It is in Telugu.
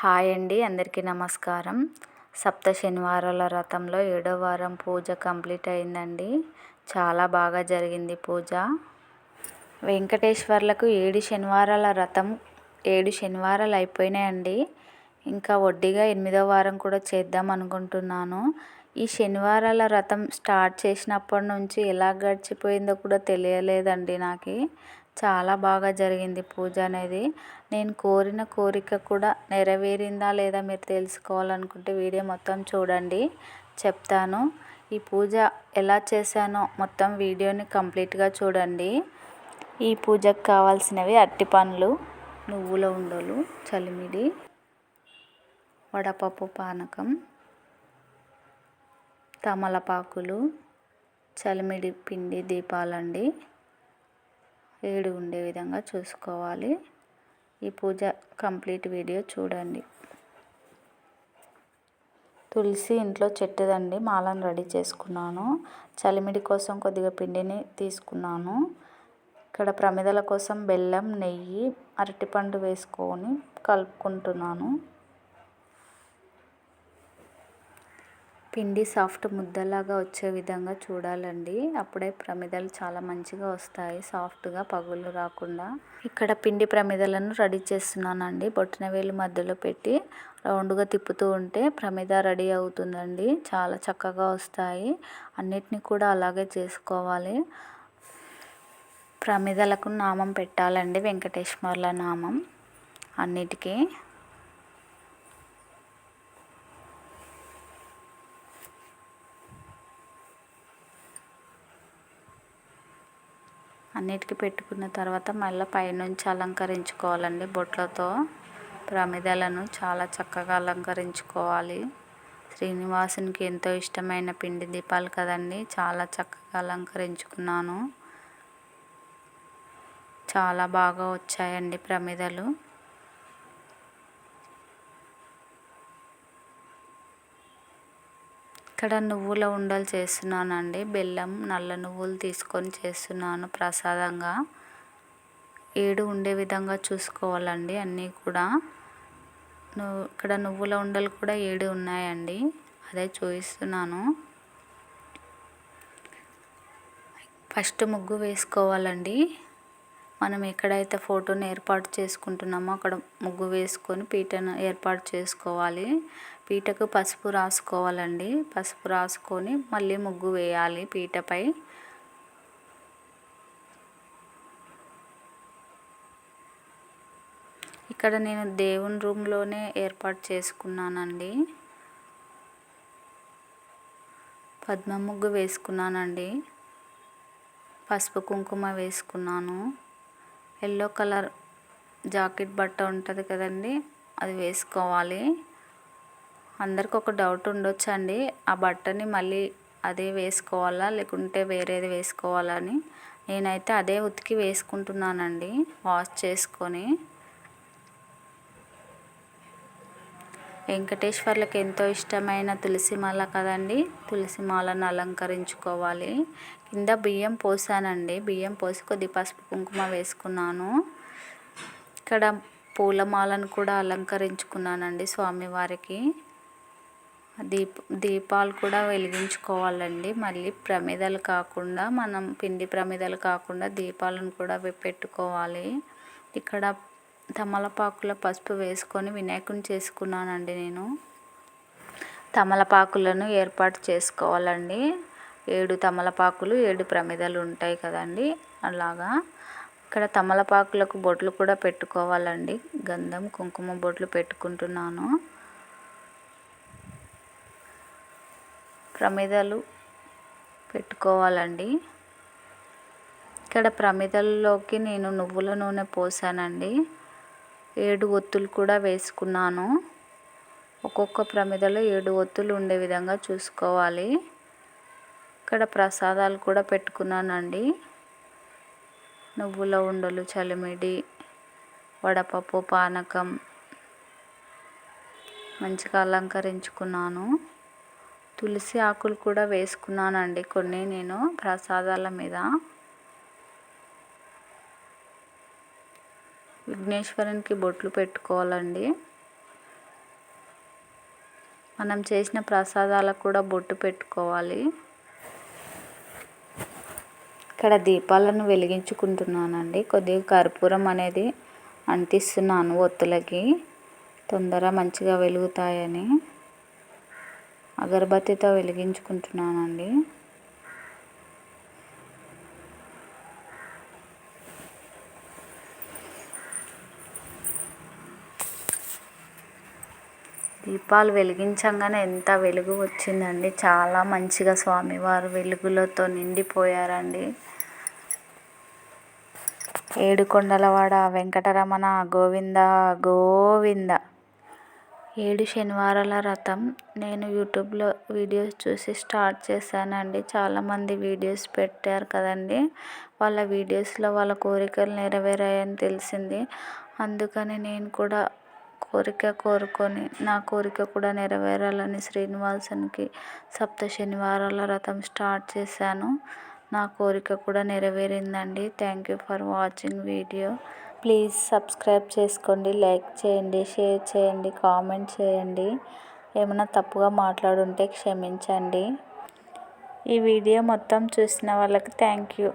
హాయ్ అండి అందరికీ నమస్కారం. సప్త శనివారాల రథంలో ఏడో వారం పూజ కంప్లీట్ అయిందండి. చాలా బాగా జరిగింది పూజ. వెంకటేశ్వర్లకు ఏడు శనివారాల రథం ఏడు శనివారాలు అయిపోయినాయండి. ఇంకా వడ్డీగా ఎనిమిదో వారం కూడా చేద్దాం అనుకుంటున్నాను. ఈ శనివారాల రథం స్టార్ట్ చేసినప్పటి నుంచి ఎలా గడిచిపోయిందో కూడా తెలియలేదండి నాకు. చాలా బాగా జరిగింది పూజ అనేది. నేను కోరిన కోరిక కూడా నెరవేరిందా లేదా మీరు తెలుసుకోవాలనుకుంటే వీడియో మొత్తం చూడండి. చెప్తాను. ఈ పూజ ఎలా చేశానో మొత్తం వీడియోని కంప్లీట్గా చూడండి. ఈ పూజకు కావాల్సినవి అట్టి పండ్లు నువ్వుల ఉండలు చలిమిడి వడపప్పు పానకం తమలపాకులు చలిమిడి పిండి దీపాలండి. ఏడు ఉండే విధంగా చూసుకోవాలి. ఈ పూజ కంప్లీట్ వీడియో చూడండి. తులసి ఇంట్లో చెట్టుదండి మాలను రెడీ చేసుకున్నాను. చలిమిడి కోసం కొద్దిగా పిండిని తీసుకున్నాను. ఇక్కడ ప్రమిదల కోసం బెల్లం నెయ్యి అరటిపండు వేసుకొని కలుపుకుంటున్నాను. పిండి సాఫ్ట్ ముద్దలాగా వచ్చే విధంగా చూడాలండి. అప్పుడే ప్రమిదలు చాలా మంచిగా వస్తాయి. సాఫ్ట్గా పగులు రాకుండా. ఇక్కడ పిండి ప్రమిదలను రెడీ చేస్తున్నానండి. బొట్టిన వేలు మధ్యలో పెట్టి రౌండ్గా తిప్పుతూ ఉంటే ప్రమిద రెడీ అవుతుందండి. చాలా చక్కగా వస్తాయి. అన్నిటినీ కూడా అలాగే చేసుకోవాలి. ప్రమిదలకు నామం పెట్టాలండి. వెంకటేశ్వర్ల నామం అన్నిటికీ. అన్నిటికీ పెట్టుకున్న తర్వాత మళ్ళీ పైనుంచి అలంకరించుకోవాలండి బొట్లతో. ప్రమిదలను చాలా చక్కగా అలంకరించుకోవాలి. శ్రీనివాసునికి ఎంతో ఇష్టమైన పిండి దీపాలు కదండి చాలా చక్కగా అలంకరించుకున్నాను. చాలా బాగా వచ్చాయండి ప్రమిదలు. ఇక్కడ నువ్వుల ఉండలు చేస్తున్నానండి. బెల్లం నల్ల నువ్వులు తీసుకొని చేస్తున్నాను ప్రసాదంగా. ఏడు ఉండే విధంగా చూసుకోవాలండి అన్నీ కూడా. నువ్వు ఇక్కడ నువ్వుల ఉండలు కూడా ఏడు ఉన్నాయండి. అదే చూపిస్తున్నాను ఫస్ట్ ముగ్గు వేసుకోవాలండి. మనం ఎక్కడైతే ఫోటోని ఏర్పాటు చేసుకుంటున్నామో అక్కడ ముగ్గు వేసుకొని పీటను ఏర్పాటు చేసుకోవాలి. పీటకు పసుపు రాసుకోవాలండి. పసుపు రాసుకొని మళ్ళీ ముగ్గు వేయాలి పీటపై. ఇక్కడ నేను దేవుని రూమ్లోనే ఏర్పాటు చేసుకున్నానండి. పద్మ ముగ్గు వేసుకున్నానండి. పసుపు కుంకుమ వేసుకున్నాను. ఎల్లో కలర్ జాకెట్ బట్ట ఉంటుంది కదండి అది వేసుకోవాలి. అందరికి ఒక డౌట్ ఉండొచ్చండి ఆ బట్టని మళ్ళీ అదే వేసుకోవాలా లేకుంటే వేరేది వేసుకోవాలా అని. నేనైతే అదే ఉతికి వేసుకుంటున్నానండి వాష్ చేసుకొని. వెంకటేశ్వర్లకు ఎంతో ఇష్టమైన తులసి మాల కదండి. తులసి మాలను అలంకరించుకోవాలి. కింద బియ్యం పోసానండి. బియ్యం పోసి కొద్ది పసుపు కుంకుమ వేసుకున్నాను. ఇక్కడ పూలమాలను కూడా అలంకరించుకున్నానండి స్వామివారికి. దీప దీపాలు కూడా వెలిగించుకోవాలండి. మళ్ళీ ప్రమిదలు కాకుండా మనం పిండి ప్రమిదలు కాకుండా దీపాలను కూడా పెట్టుకోవాలి. ఇక్కడ తమలపాకుల పసుపు వేసుకొని వినాయకుని చేసుకున్నానండి నేను. తమలపాకులను ఏర్పాటు చేసుకోవాలండి. ఏడు తమలపాకులు ఏడు ప్రమిదలు ఉంటాయి కదండి. అలాగా. ఇక్కడ తమలపాకులకు బొట్లు కూడా పెట్టుకోవాలండి. గంధం కుంకుమ బొట్లు పెట్టుకుంటున్నాను. ప్రమిదలు పెట్టుకోవాలండి. ఇక్కడ ప్రమిదల్లోకి నేను నువ్వుల నూనె పోసానండి. ఏడు ఒత్తులు కూడా వేసుకున్నాను. ఒక్కొక్క ప్రమిదలో ఏడు ఒత్తులు ఉండే విధంగా చూసుకోవాలి. ఇక్కడ ప్రసాదాలు కూడా పెట్టుకున్నానండి. నువ్వుల ఉండలు చలిమిడి వడపప్పు పానకం మంచిగా అలంకరించుకున్నాను. తులసి ఆకులు కూడా వేసుకున్నానండి కొన్ని నేను ప్రసాదాల మీద. విఘ్నేశ్వరునికి బొట్లు పెట్టుకోవాలండి. మనం చేసిన ప్రసాదాలకు కూడా బొట్టు పెట్టుకోవాలి. ఇక్కడ దీపాలను వెలిగించుకుంటున్నానండి. కొద్దిగా కర్పూరం అనేది అంటిస్తున్నాను ఒత్తులకి. తొందర మంచిగా వెలుగుతాయని. అగరబత్తితో వెలిగించుకుంటున్నానండి. దీపాలు వెలిగించగానే ఎంత వెలుగు వచ్చిందండి. చాలా మంచిగా స్వామివారు వెలుగులతో నిండిపోయారండి. ఏడుకొండలవాడ వెంకటరమణ గోవింద గోవింద. ఏడు శనివారాల రథం నేను యూట్యూబ్లో వీడియోస్ చూసి స్టార్ట్ చేశానండి. చాలామంది వీడియోస్ పెట్టారు కదండి. వాళ్ళ వీడియోస్లో వాళ్ళ కోరికలు నెరవేరాయని తెలిసింది. అందుకని నేను కూడా కోరిక కోరుకొని నా కోరిక కూడా నెరవేరాలని శ్రీనివాసునికి సప్త శనివారాల రథం స్టార్ట్ చేశాను. నా కోరిక కూడా నెరవేరిందండి. Thank you for watching video please subscribe చేసుకోండి లైక్ చేయండి షేర్ చేయండి కామెంట్ చేయండి. ఏమైనా తప్పుగా మాట్లాడుంటే క్షమించండి. ఈ వీడియో మొత్తం చూసిన వాళ్ళకి థ్యాంక్ యూ